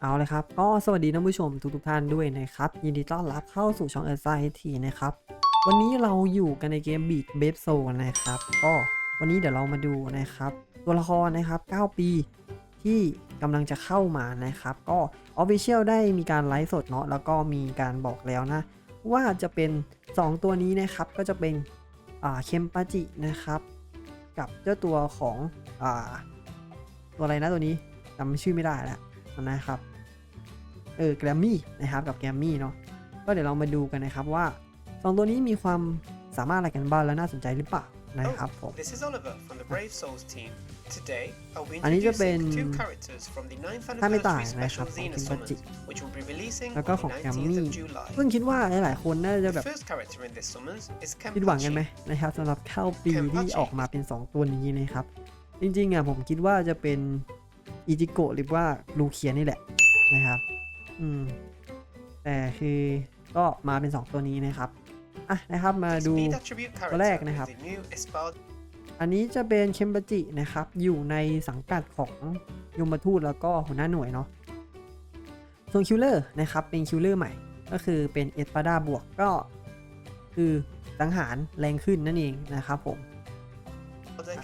เอาเลยครับ ก็สวัสดีท่านผู้ชมทุกทุกๆท่านด้วยนะครับ ยินดีต้อนรับเข้าสู่ช่องเอ r ร์ไซทีนะครับ วันนี้เราอยู่กันในเกม Beat b a b e Soul นะครับ ก็วันนี้เดี๋ยวเรามาดูนะครับ ตัวละครนะครับ 9 ปีที่กำลังจะเข้ามานะครับ ก็ Official ได้มีการไลฟ์สดเนาะแล้วก็มีการบอกแล้วนะ ว่าจะเป็น 2 ตัวนี้นะครับก็จะเป็นอ่าเคมปาจินะครับ กับเจ้าตัวของอ่าตัวอะไรนะตัวนี้จำชื่อไม่ได้แล้ว นะครับ เออแกรมมี่นะครับกับแกรมมี่เนาะ ก็เดี๋ยวเรามาดูกันนะครับว่า2ตัวนี้มีความสามารถอะไรกันบ้างและน่าสนใจหรือเปล่านะครับผม This is Oliver from the Brave Souls team. Today, I'll be อันนี้จะเป็น introducing two characters from the 9th ถ้าไม่ต่าง anniversary นะครับ special ของ Xena คิมบัจิ summons, which will be releasing แล้วก็ on ของ the แกรม 19th มี่ of July. ซึ่งคิดว่าหลายๆคนน่าจะแบ The บ first character in this summons is คิดหวังกันไหม Kenpachi. นะครับสำหรับเข้าปีที่ออกมาเป็น 2 ตัวนี้นะครับ จริงๆอะผมคิดว่าจะเป็น อิจิโกะหรือว่าลูเคียนี่แหละนะครับ อืม แต่คือก็มาเป็น 2 ตัวนี้นะครับ อะนะครับมาดู Speed attribute ตัวแรก character นะครับ is the new Espal อันนี้จะเป็นเคมบจินะครับ อยู่ในสังกัดของยมทูตแล้วก็หัวหน้าหน่วยเนาะ ส่วนคิลเลอร์นะครับ เป็นคิลเลอร์ใหม่ ก็คือเป็นเอสปาดาบวกก็คือสังหารแรงขึ้นนั่นเองนะครับผม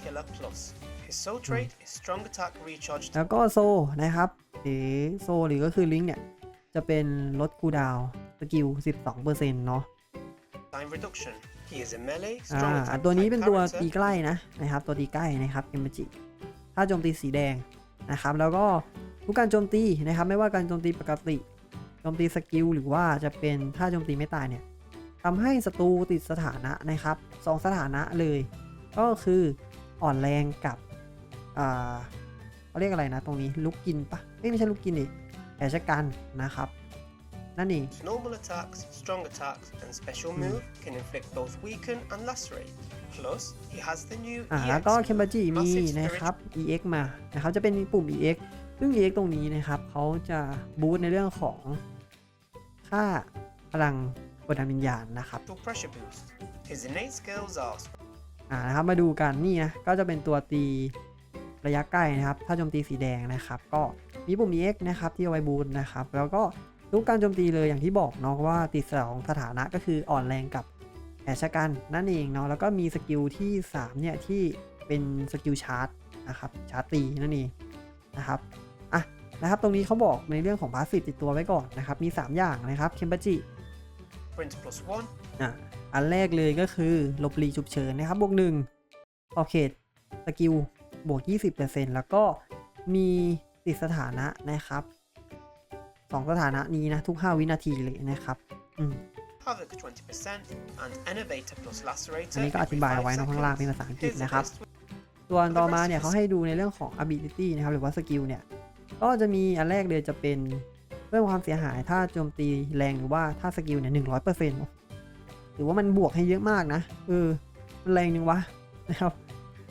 Killer Plus. His soul trait is strong attack recharge แล้วก็โซนะครับหรือโซหรือก็คือลิงก์เนี่ย จะเป็นลดคูลดาวน์สกิล 12%เนาะ time reduction. He is a melee อ่า strong attack ตัวนี้ type เป็นตัว character ตีใกล้นะนะครับ ตัวตีใกล้นะครับเกมจิถ้าโจมตีสีแดงนะครับ แล้วก็ทุกการโจมตีนะครับ ไม่ว่าการโจมตีปกติโจมตีสกิลหรือว่าจะเป็นถ้าโจมตีไม่ตายเนี่ยทำให้ศัตรูติดสถานะนะครับสองสถานะเลย ก็คืออ่อนแรงกับ อ่าเขาเรียกอะไรนะตรงนี้ลุกกินปะเอ้ยไม่ใช่ลุกกินดิแผลชะกันนะครับนั่นเอง Normal attacks, strong attacks, and special move can inflict both weaken and lacerate. Plus, he has the new อ่า EX แล้วก็เคมบาจิมี Massive Spirit นะครับ EX มานะครับจะเป็นปุ่ม EX ซึ่ง EX ตรงนี้นะครับเขาจะบูสต์ในเรื่องของค่าพลังกดดันวิญญาณนะครับ to pressure boost. His innate skills are อ่านะครับมาดูกันนี่นะก็จะเป็นตัวตี ระยะใกล้นะครับ ถ้าโจมตีสีแดงนะครับ ก็มีปุ่ม EX นะครับที่เอาไว้บูสต์นะครับ แล้วก็ทุกการโจมตีเลยอย่างที่บอกเนาะว่าติดสองสถานะก็คืออ่อนแรงกับแผลชะกันนั่นเองเนาะแล้วก็มีสกิลที่ 3 เนี่ย ที่เป็นสกิลชาร์จนะครับชาร์จตีนั่นเองนะครับอะนะครับ ตรงนี้เขาบอกในเรื่องของพาสซีฟติดตัวไว้ก่อนนะครับ มี 3 อย่างนะครับเคมบจิ sprint plus one, อะอันแรกเลยก็คือหลบหลีกฉุกเฉินนะครับบวกหนึ่งขอบเขตสกิล บวก 20%แล้วก็มีติดสถานะนะครับสองสถานะนี้นะทุก 5 วินาทีเลยนะครับอืม havoc 20%, and innovator plus อัน lacerator. นี้ก็อธิบายเอาไว้เนอะข้างล่างเป็นภาษาอังกฤษ Here's the นะครับ best way ส่วนต่อมาเนี่ยเขาให้ดูในเรื่องของ ability นะครับ หรือว่าสกิลเนี่ย ก็จะมีอันแรกเลยจะเป็นเพิ่มความเสียหายถ้าโจมตีแรงหรือว่าถ้าสกิลเนี่ยหนึ่งร้อยเปอร์เซ็นต์หรือว่ามันบวกให้เยอะมากนะ เออมันแรงนึงวะนะครับ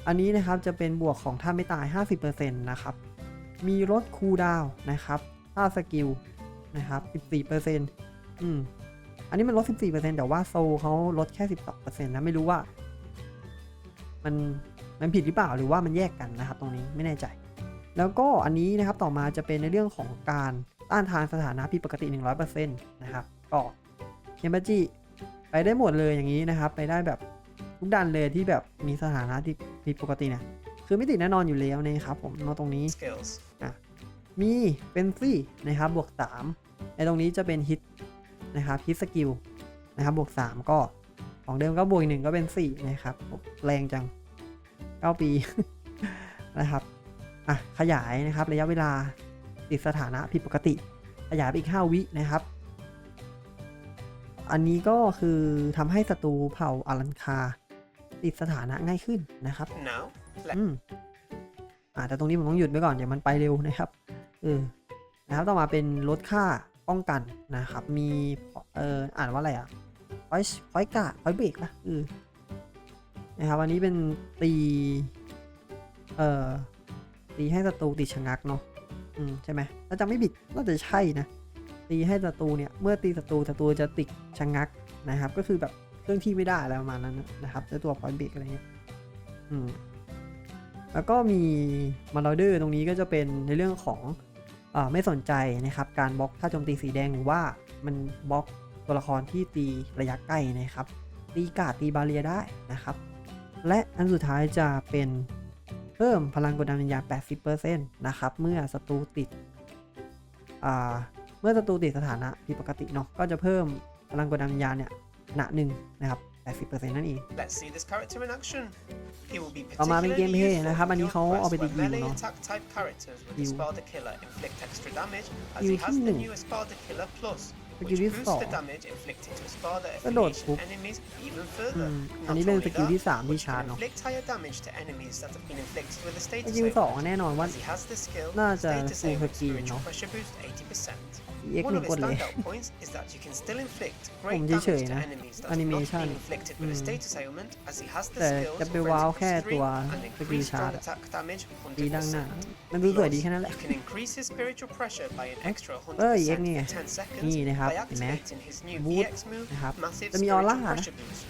อันนี้นะครับจะเป็นบวกของถ้าไม่ตาย 50%นะครับ มีลดคูลดาวนะครับถ้าสกิลนะครับ 14%อืม อันนี้มันลด 14%แต่ว่าโซเขาลดแค่ 12%นะไม่รู้ว่า มันมันผิดหรือเปล่าหรือว่ามันแยกกันนะครับ ตรงนี้ไม่แน่ใจ แล้วก็อันนี้นะครับต่อมาจะเป็นในเรื่องของการต้านทานสถานะผิดปกติ 100%นะครับก็เคมบาจิไปได้หมดเลยอย่างนี้นะครับ ไปได้แบบ ทุกดันเลยที่แบบมีสถานะที่ผิดปกติเนี่ยคือไม่ติดแน่นอนอยู่แล้วนะครับผมเนาะตรงนี้ skills. มีเป็นซี่นะครับบวก3ในตรงนี้จะเป็นฮิตนะครับฮิตสกิลนะครับบวก 3 ก็ของเดิมก็บวกอีกหนึ่งก็เป็น4นะครับโอ้แรงจัง 9 ปี นะครับอะขยายนะครับระยะเวลาติดสถานะผิดปกติ ขยายไปอีก 5 วินะครับ อันนี้ก็คือทำให้ศัตรูเผ่าอารันคา ติดสถานะง่ายขึ้นนะครับ Now, อืมอ่าแต่ตรงนี้ผมต้องหยุดไว้ก่อนเดี๋ยวมันไปเร็วนะครับเออนะครับต่อมาเป็นลดค่าป้องกันนะครับ มีเอ่ออ่านว่าอะไรอะพอยพอยกาพอยเบรกปะเออนะครับอันนี้เป็นตีเอ่อตีให้ศัตรูติดชะงักเนาะอืมใช่ไหมถ้าจำไม่ผิดน่าจะใช่นะตีให้ศัตรูเนี่ยเมื่อตีศัตรูศัตรูจะติดชะงักนะครับ ก็คือแบบ เครื่องที่ไม่ได้อะไรประมาณนั้นนะครับเจ้าตัวพอยเบรกอะไรเงี้ยอืมแล้วก็มีมาร์เดอร์ตรงนี้ก็จะเป็นในเรื่องของอ่อไม่สนใจนะครับการบล็อกถ้าโจมตีสีแดงหรือว่ามันบล็อกตัวละครที่ตีระยะใกล้นะครับตีกาดตีบาเรียได้นะครับ และอันสุดท้ายจะเป็นเพิ่มพลังกดดันวิญญาณ 80%นะครับ เมื่อศัตรูติดอ่าเมื่อศัตรูติดสถานะผิดปกติเนาะก็จะเพิ่มพลังกดดันวิญญาณเนี่ย ขนาดหนึ่งนะครับ80%นั่นเอง Let's see this character in action. He will be ต่อมาเป็น particularly เกมเพลย์ useful นะครับ อัน in นี้ your เขาเอาไป quest ตี where คิว melee เนาะ attack type characters with Kill. Espada Killer inflict extra damage as Kill he has ที่หนึ่ the ง new Espada Killer Plus, ส which กิลที่ boosts สอง the damage inflicted to Espada กระโดด affiliation ปุ๊บ enemies even อื further. ม Not อันนี้เป็น only สกิล that, ที่3ที่ which ชาร์จ can เนาะ inflict higher damage to enemies that have been inflicted with a ส status กิล ailment. 2แน่นอนว่า As he has the skill, น่าจะ status full ailment skin spiritual เนาะ pressure boost 80%. EX One ห of นึ่ง its กดเลย standout points is that you can still inflict ผ great ม damage เฉย to ๆนะ enemies that แอ have นิ not เมชัน been inflicted อื with a ม status ailment as he has the แต่ skills จะไป of ว้าว Frenzy แค่ plus ตัว three and สกิล increase ชาร์ strong ด attack damage ตีดังหน้า 100%. มันดูสวยดีแค่นั้นแหละ You can increase his spiritual pressure by an extra เอ้ย100% EX นี่ไง for 10 seconds นี่นะครับ by เห็นไหม activating his new บูท EX move นะครับ Massive จะมีออ Spiritual ร่านะ Pressure Boost.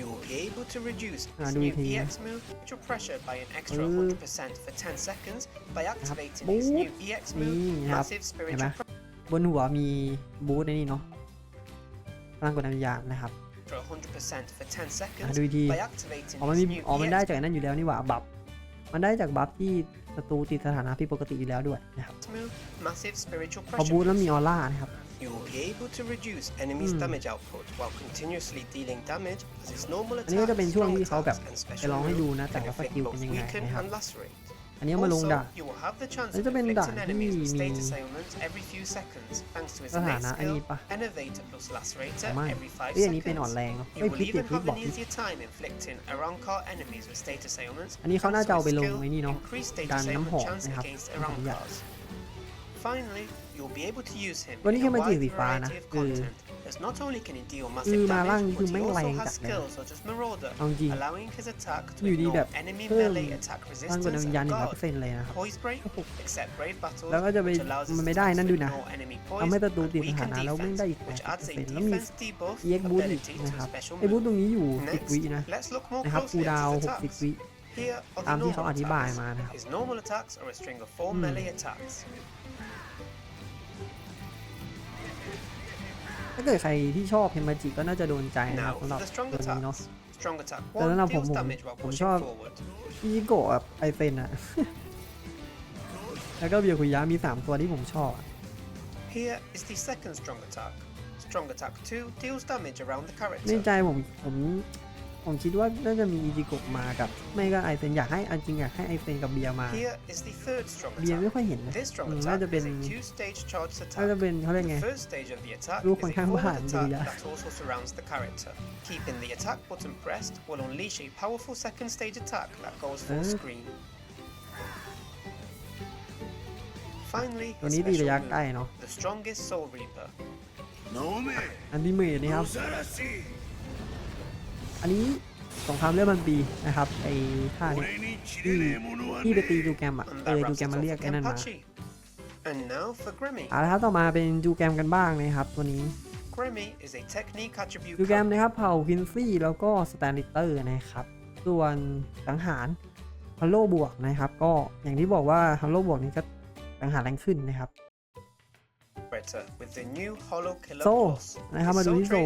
You will be able to reduce อ่า his ดูอี new กทีนะ EX move spiritual pressure by an extra ปึ๊บ100% for 10 seconds by activating บู his ท new EX นี่ move นะครับ Massive เห็ นไหม Spiritual บนหัวมีบูทในนี่เนาะพลังกดดันวิญญาณนะครับ Pressure 100% for 10อะ seconds ดูอีกที by activating อ๋อมัน his มี new อ๋อมันได้ EX จากนั่นอยู่แล้วนี่หว่าบัฟมันได้จากบัฟที่ศัตรูติดสถานะผิดปกติอยู่แล้วด้วยนะครับ move Massive Spiritual พอ Pressure บูทแล้ว Boost. มีออร่านะครับ You will be able to reduce enemies' Hmm. damage output while continuously dealing damage as its normal อันนี้ก็จะ attacks, เป็นช่วง strong ที่เขาแบบ attacks, and ไป special ลองให้ดู move นะแต่ can ละส inflict กิล both เป็นยังไง weaken นะครับ and lacerate. อันนี้เอามาลง Also, ด่าน you will have the chance อัน of นี้จะเป็นด่าน inflicting ที่ enemies with มี status ailments every few seconds thanks to his สถา innate นะอัน skill นี้ปะ Innovator plus Lacerator ไม่ every 5เอ้ยอันนี้เป็นอ่อน seconds. แรงเนาะ You เอ้ย will พิษเจ็บ even พิษ have บอก an พิษ easier time inflicting Arankar enemies with status ailments อันนี้เขาน่า thanks จะ to เอา his ไปลง skill ไว้นี่เนาะ increased การ status น้ำ ailment หอม chance นะครับ against น้ำหอมยักษ์ Arankars. Finally, you'll be able to use him ตัวนี้ in แค่ a มาจี wide สีฟ้านะ variety of คือ content. As not only can he deal คือ massive มาล่าง damage, นี่คือ but he แม่งแรง also จัด has เลยนะ skills such as Marauder, เอาจริง allowing his attack to อยู่ดีแบบ ignore enemy เพิ่ม melee attack พลังกดดัน resistance วิญญาณ and หนึ่งร้อย guard. เปอร์เซ็นต์เลยนะครับ Poise break, except brave battles, แล้วก็จะไป which allows his มันไม่ได้ attacks นั่น to ดูนะ ignore enemy ทำให้ poise ศัตรู and ติดสถา weaken นะแล้วไม่ง defense, ได้อีก which adds a 80%แล้วมี defense debuff EX บูทอีก ability to นะครับ special ไอ้บูท move. ตรงนี้อยู่10 Next, วินะ let's look more นะครับคู closely ดาว at his 60 attacks. วิ Here are ตาม the ที่เขา normal อธิบาย attacks. มานะครับ ถ้าเกิดใครที่ชอบเฮมาจิก็น่าจะโดนใจนะครับ Now สำหรับ for the strong ตัวนี้เนาะ attacks. Strong attack แต่สำหรับ1ผม deals ผม damage while ผม pushing ชอบ forward. อิจิโกะกับไอเซนอะแล้วก็เบียคุยะมี 3 ตัวที่ผมชอบอะ Here is the second strong attack. Strong attack 2 deals damage around the ใน character. ใจผมผม ผมคิดว่าน่าจะมีอิจิโกะมากับ ไม่ก็ไอเซนอยากให้อันจริงอยากให้ไอเซนกับเบียมา Here is the third strong เบีย attack. ไม่ค่อยเห็นนะ This strong อืม attack น่าจะเป็น is a two-stage charged น่าจะ attack. เป็นเขาเรียกไง The first stage of the attack is ลูก the ค่อนข้างผ่าน forward attack ดีนะ that also surrounds the character. Keeping the attack button pressed will unleash a powerful second stage attack that goes full เออ screen. Finally, ตัว his นี้ตี special ระยะใกล้ move, เนาะ the strongest Soul Reaper. อันนี้เมดนี่ครับ Nosarasi! อันนี้สงครามเรื่องมันปีนะครับไอ้ท่านี้ที่ที่ไปตีจูแกมอะเออจูแกมมาเรียกไอ้นั่นมาเอาละครับต่อมาเป็นจูแกมกันบ้างนะครับตัวนี้จูแกมนะครับเผ่าฮินซี่แล้วก็สแตนลิเตอร์นะครับส่วนสังหารฮัลโลบวกนะครับ ก็อย่างที่บอกว่าฮัลโลบวกนี้ก็สังหารแรงขึ้นนะครับโซนะครับมาดูที่โซ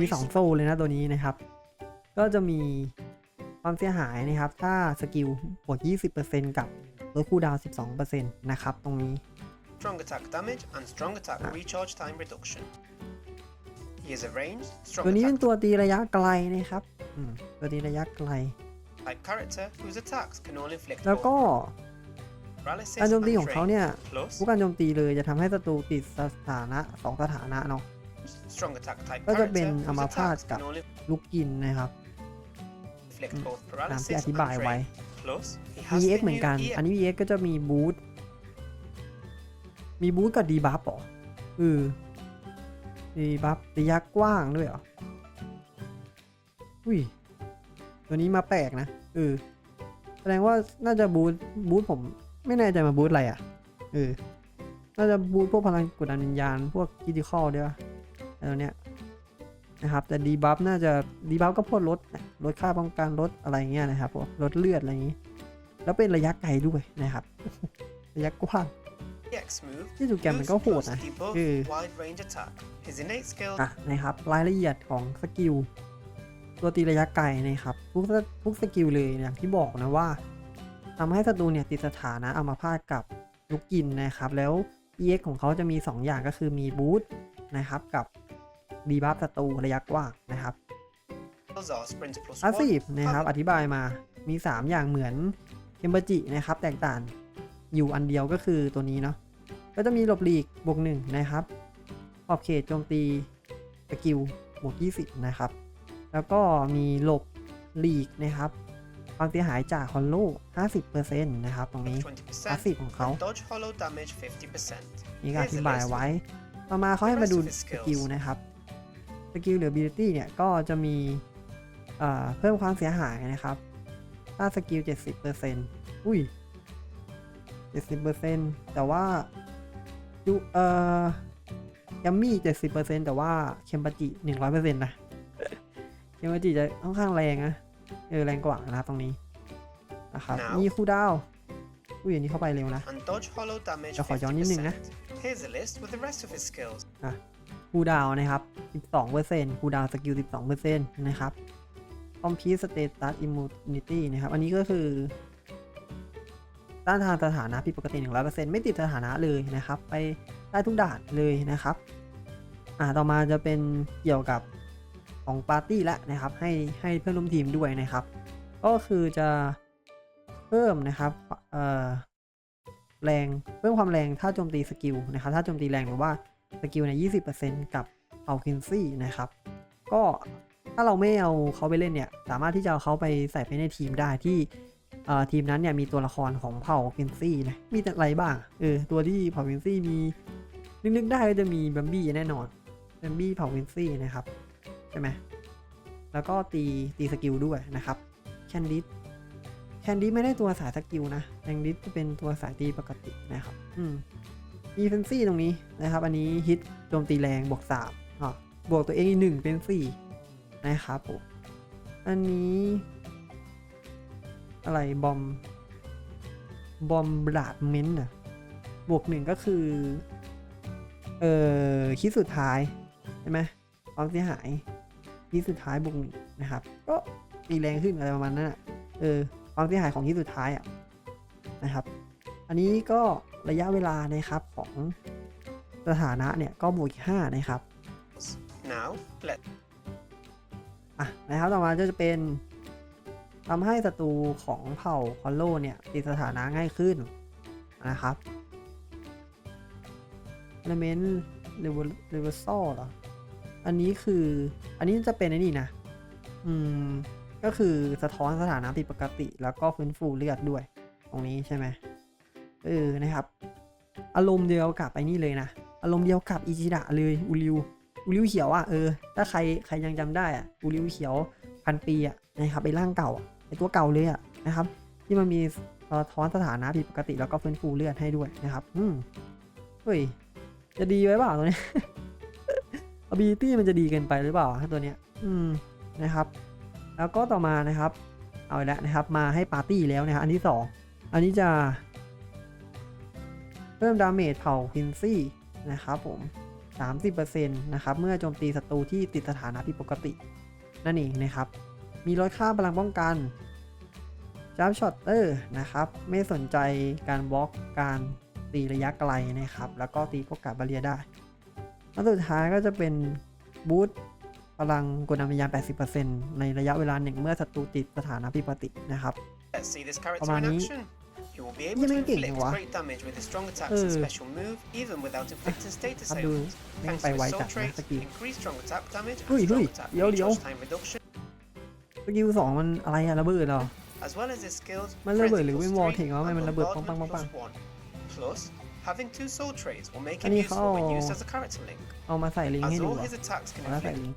มีสองโซเลยนะตัวนี้นะครับ ก็จะมีความเสียหายนะครับ ถ้าสกิลบวก 20%กับลดคูลดาวน์12%นะครับ ตรงนี้ strong attack damage and strong attack Ah. recharge time reduction. He is a ranged, strong ตัวนี้เป็น attack ตัวตีระยะไกลนะครับอืมตัวตีระยะไกล type character whose attacks can only inflict แล้วก็ both paralysis การโจมตี and ของเขา drain. เนี่ย Plus, ทุกการโจมตีเลยจะทำให้ศัตรูติดสถานะสองสถานะเนาะ strong attack type ก็จะ character เป็น whose อัมาพาต attacks กับ can only ลูกกินนะครับ inflict Mm. both ตามที่ paralysis อธิบาย and ไว้ drain. Plus, he มี has EX the เหมือน new กัน EX อันนี้ EX ก็จะมีบูทมีบูทกับดีบัฟเหรอเออดีบัฟระยะกว้างด้วยเหรอ อุ้ย ตัวนี้มาแปลกนะเออแสดงว่าน่าจะบูทบูทผมไม่แน่ใจมาบูทอะไรอะเออน่าจะบูทพวกพลังกดดันวิญญาณ พวกคิติคอลด้วยวะไอ้ตัวเนี้ย นะครับ แต่ดีบัฟน่าจะดีบัฟก็พวกลดลดค่าป้องกันลดอะไรเงี้ยนะครับพวกลดเลือดอะไรอย่างงี้ แล้วเป็นระยะไกลด้วยนะครับ ระยะกว้าง The X move ที่จูแกมมันก็ moves โหด plus นะ debuff คือ wide range attack. His innate skills อะนะครับ รายละเอียดของสกิลตัวตีระยะไกลนะครับทุกสทุกสกิลเลยอย่างที่บอกนะว่าทำให้ศัตรูเนี่ยติดสถานะอัมาพาตกับลูกกินนะครับ แล้ว EX ของเขาจะมี 2 อย่างก็คือมีบูสต์นะครับ กับ ดีบัฟศัตรูระยะกว้างนะครับ are sprint plus พาสซีฟ one, นะครับ cover อธิบายมามี 3 อย่างเหมือนเคมเบจินะครับ แตกต่างอยู่อันเดียวก็คือตัวนี้เนาะก็จะมีหลบหลีกบวกหนึ่งนะครับขอบเขตโจมตีสกิลบวก20 นะครับ แล้วก็มีหลบหลีกนะครับความเสียหายจากคอนโล50%นะครับ ตรงนี้พาสซีฟ20%ของเขา and dodge hollow damage 50%. นี่ก็อธิบายไว้ ต่อมาเขาให้มาดูสกิลนะครับส กิลหรือ ability เนี่ยก็จะมีเอ่อเพิ่มความเสียหายนะครับ ถ้าสกิล 70%อุ้ย 70%แต่ว่าจูเอ่อยัมมี่ 70%แต่ว่าเคมปาจิ 100%นะเคมปาจิจะค่อนข้างแรงนะเออแรงกว่านะครับตรงนี้นะครับ Now มีคูลดาวน์อุ้ยอันนี้เข้าไปเร็วนะ and dodge hollow damage จะขอย้อนนิดนึงนะ 50%. Here's คูดาวนะครับ 12%คูดาวสกิล 12%นะครับ Complete Status Immunity นะครับ อันนี้ก็คือ ต้านทานสถานะผิดปกติ 100%ไม่ติดสถานะเลยนะครับ ไปได้ทุกด่านเลยนะครับ อ่า ต่อมาจะเป็นเกี่ยวกับของปาร์ตี้ละนะครับ ให้ให้เพื่อนร่วมทีมด้วยนะครับ ก็คือจะเพิ่มนะครับ เอ่อ แรง เพิ่มความแรงถ้าโจมตีสกิลนะครับ ถ้าโจมตีแรงหรือว่า สกิลในย20%กับเอาคินซี่นะครับ ก็ถ้าเราไม่เอาเขาไปเล่นเนี่ย สามารถที่จะเอาเขาไปใส่ไปในทีมได้ที่เอ่อทีมนั้นเนี่ยมีตัวละครของเผ่าคินซี่นะ มีอะไรบ้าง เออ ตัวที่เผ่าคินซี่มี นึกๆได้ก็จะมีบัมบี้แน่นอนบัมบี้เผ่าคินซี่นะครับ ใช่ไหมแล้วก็ตีตีสกิลด้วยนะครับ แคนดิสแคนดิสไม่ได้ตัวสายสกิลนะแคนดิสจะเป็นตัวสายตีปกตินะครับ อืม ดีเฟนซี่ตรงนี้นะครับ อันนี้ฮิตโจมตีแรงบวก3อะบวกตัวเองอีกหนึ่งเป็น 4 นะครับผม อันนี้ อะไรบอม บอมบลาดเมนต์อะบวกหนึ่งก็คือ เอ่อคิดสุดท้าย ใช่ไหมความเสียหายคิดสุดท้ายบวกหนึ่งนะครับ ก็มีแรงขึ้นอะไรประมาณนั้นอะเออความเสียหายของคิดสุดท้ายอะนะครับ อันนี้ก็ ระยะเวลานะครับของสถานะเนี่ยก็บวกอีก5นะครับ Now, let อะนะครับต่อมาก็จะเป็นทำให้ศัตรูของเผ่าคอลโลเนี่ยติดสถานะง่ายขึ้นนะครับ element reversal เหรอ อันนี้คืออันนี้จะเป็นไอ้นี่นะ อืม ก็คือสะท้อนสถานะผิดปกติ แล้วก็ฟื้นฟูเลือดด้วย ตรงนี้ใช่ไหม เออนะครับ อารมณ์เดียวกับไอ้นี่เลยนะ อารมณ์เดียวกับอิจิดะเลยอูริวอูริวเขียวอะเออถ้าใครใครยังจำได้อะอูริวเขียวพันปีอะนะครับไอ้ร่างเก่าไอตัวเก่าเลยอะนะครับ ที่มันมีสะท้อนสถานะผิดปกติแล้วก็ฟื้นฟูเลือดให้ด้วยนะครับ อืมเฮ้ย จะดีไว้เปล่าตัวนี้ย ability มันจะดีเกินไปหรือเปล่าถ้าตัวเนี้ย อืมนะครับ แล้วก็ต่อมานะครับ เอาล้วนะครับ มาให้ปาร์ตี้แล้วนะครับอันที่สองอันนี้จะ เพิ่มดาเมจเผ่าคินซี่นะครับผม 30%นะครับเมื่อโจมตีศัตรูที่ติดสถานะผิดปกติ นั่นเองนะครับ มีลดค่าพลังป้องกันจับช็อตเตอร์นะครับ ไม่สนใจการบล็อกการตีระยะไกลนะครับ แล้วก็ตีพวกกาบาเรียได้แล้วสุดท้ายก็จะเป็นบูสต์พลังกลนำวิญญาณ80%ในระยะเวลาหนึ่งเมื่อศัตรูติดสถานะผิดปกตินะครับ let's see this character in ประมาณนี้ action. He will be able ยัง to ไม่เก่ง inflict วะ great damage with his strong attacks เอ and อ special move, even without inflicting status ครับดู ailments. แม่ง Thanks ไป to ไว his จั soul ดนะ trait, สกิล increased strong attack damage and Ui, strong ui, attack yo, yo. recharge time reduction, สกิลสองมันอะไรอะระเบิดเหรอ as well as his skills มันระเบิดหรือ Frenzy เป็น plus วอล three เทควะทำไม and มันระเบิด bombardment ปังปังปัง plus one. Plus, having two soul traits will make อัน him นี้ useful เขา when used as a character link, เอามาใส่ลิงก์ as ให้ดู all เหรอ his attacks can เอาแล้วใส่ inflict ลิงก์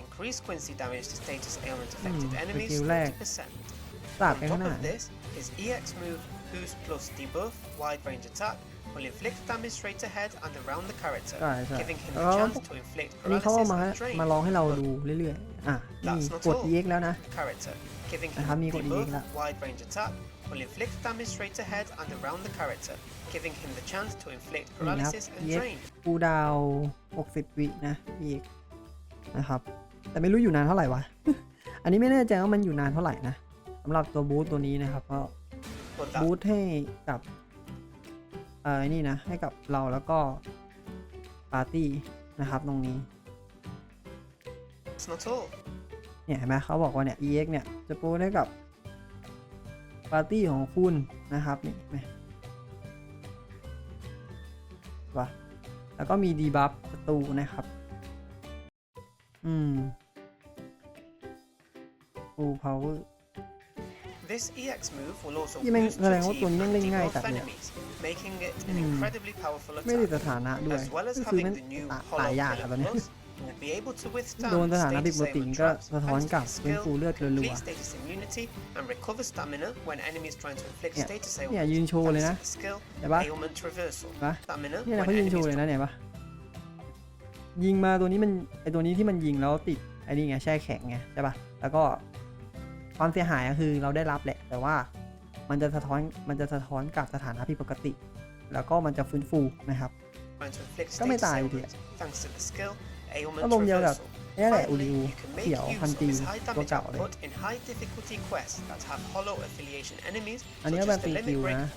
increase Quincy damage to status ailment affected Mm, enemies skill lag. 20%. สาด On ไปข้าง top หน้า of this, his EX move Boost plus debuff wide range attack will inflict damage straight ahead and around the character, ใช่ใช่ giving him แล้ว the ก็ chance to inflict อันนี้เขาเอา paralysis มา and drain มาลองให้เราดูเรื่อยๆ อะ นี่ That's not กด all. EX แล้วนะ character, giving him นะครับมีกด EX debuff แล้ว wide range attack will inflict damage straight ahead and around the character, giving him the chance to inflict นี่นะครับ paralysis and EX drain. คูลดาวน์60 วินะ EX นะครับ แต่ไม่รู้อยู่นานเท่าไหร่วะ อันนี้ไม่แน่ใจว่ามันอยู่นานเท่าไหร่นะสำหรับตัวบูทตัวนี้นะครับก็ But that บูทให้กับเอ่อไอ้นี่นะ ให้กับเราแล้วก็ปาร์ตี้นะครับ ตรงนี้ that's not all. เนี่ยเห็นไหมเขาบอกว่าเนี่ย EX เนี่ยจะปูให้กับปาร์ตี้ของคุณนะครับนี่เห็นไหมว่ะแล้วก็มีดีบัฟศัตรูนะครับ อืม full power This EX move will also นี่แม่ง boost แสดงว่า fatigue ตัวนี้แม่ง and เล่นง่าย debuff จัดเลยอะ enemies, making it an อืม incredibly powerful ไม่ได้ attack. สถานะด้วย As well as ก็คือ having มัน the new ตา Hollow ตายยากอะ Killer ตอนนี้ Plus, you will be able to withstand โดนสถานะผิด status ปกติ ailment ก็ traps สะท้อน thanks to กลับ his เป็น skill, ฟูเลือดรัว complete status immunity, and recover stamina when enemies trying to inflict Yeah. status ๆเนี่ย ailment. ยืนโชว์เลยนะ Thanks to the skill เห็นปะ ailment reversal. ปะ Stamina เนี่ยนะ when เขายิงโชว์ enemies เล ยนะเนี่ยปะยิงมาตัวนี้มันไอตัวนี้ที่มันยิงแล้วติดไอ้นี่ไงแช่แข็งไงใช่ปะแล้วก็ความเสียหายก็คือเราได้รับแหละ แต่ว่ามันจะสะท้อนมันจะสะท้อนกับสถานะผิดปกติ แล้วก็มันจะฟื้นฟูนะครับ trying to inflict ก็ไม่ status ตายอยู่ดี ailment. Thanks to the skill ailment ก็ลมเดียวกับ reversal. นี่แหละอู Finally, ริว you can make เขียว use พัน of ตี his high ตัว damage เก่าเลย output in high difficulty quests that have hollow affiliation enemies, อันนี้ such ก็ as เป็น the ตีคิว Limit Break นะ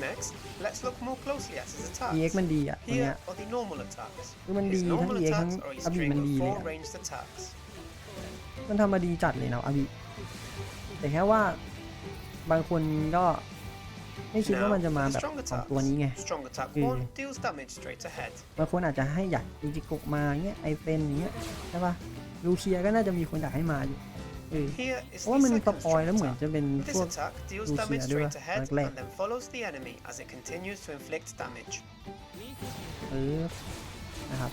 quest and Guild อืม quest. Next, let's look more closely at his attacks. EX มันดีอะตัวเนี้ Here ย are the normal attacks. คือมันดี His ทั้ง normal EX ทั้ง attacks are a อาบี string มัน of ดีเลย four อะ ranged attacks. มันทำมาดีจัดเลยนะอาบีแต่แค่ว่าบางคนก็ไม่คิดว่า Now, มันจะมา the แบบ strong สอง attacks. ตัวนี้ไง Strong attack Mm. 1 deals damage straight ahead. บางคนอาจจะให้อยากอิจิโกะมาเงี้ยไอเซนอย่างเงี้ยใช่ปะลูเคียก็น่าจะมีคนอยากให้มาอยู่ เออ Here is เพราะว่า the มันส second ปอย strong แล้วเหมือน attack. จะเป็นพ This วก attack deals Lucia damage ด้วย straight ahead like and then follows the enemy as it continues to inflict damage. เออนะครับ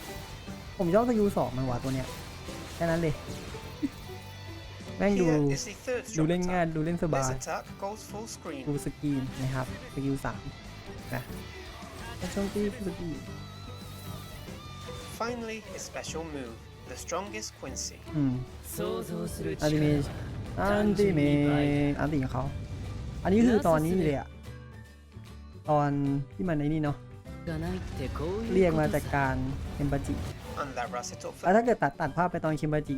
ผมชอบสกิลสองมันว่ะตัวเนี้ยแค่นั้นเลยแม่งดู Here is the third ดู strong เล่นง่าย attack. ดูเล่นสบา This ย attack goes full screen. ดูสกรีนนะครับสกิลสามนะแล้วช่วงที่สกรีน Finally, his special move, The strongest Quincy อืมอนิเมะอันติเมะอันติของเขาอันนี้คือตอนนี้เลยตอนที่มันในนี่เนาะเรียกมาจากการเคมบาจิแล้วถ้าเกิดตัดตัดภาพไปตอนเคมบาจิ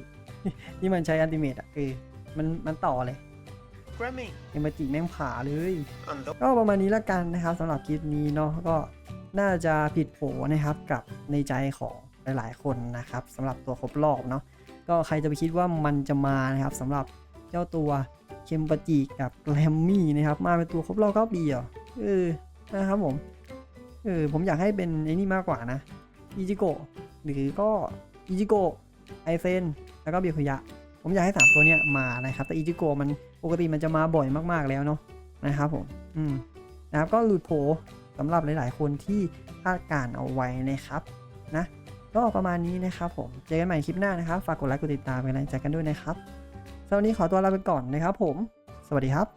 ที่มันใช้อันติเมตอะคือมันมันต่อเลยเคมบาจิแม่งผ่าเลย ก็ประมาณนี้ละกันนะครับสำหรับคลิปนี้เนาะก็น่าจะผิดโผนะครับกับในใจของ หลายๆ คนนะครับสำหรับตัวครบรอบเนาะก็ใครจะไปคิดว่ามันจะมานะครับสำหรับเจ้าตัวเคมปาจิกับแกรมมี่นะครับ มาเป็นตัวครบรอบ9ปีเหรอเออนะครับผมเออผมอยากให้เป็นไอ้นี่มากกว่านะอิจิโกะหรือก็อิจิโกะไอเซนแล้วก็เบียคุยะ ผมอยากให้สามตัวเนี้ยมานะครับ แต่อิจิโกะมันปกติมันจะมาบ่อยมากๆแล้วเนาะนะครับผมอืมนะครับก็หลุดโผสำหรับหลาย ๆ คนที่คาดการเอาไว้นะครับ ก็ประมาณนี้นะครับผม เจอกันใหม่คลิปหน้านะครับ ฝากกดไลค์กดติดตามเป็นกำลังใจกันด้วยนะครับสำหรับวันนี้ขอตัวลาไปก่อนนะครับผม สวัสดีครับ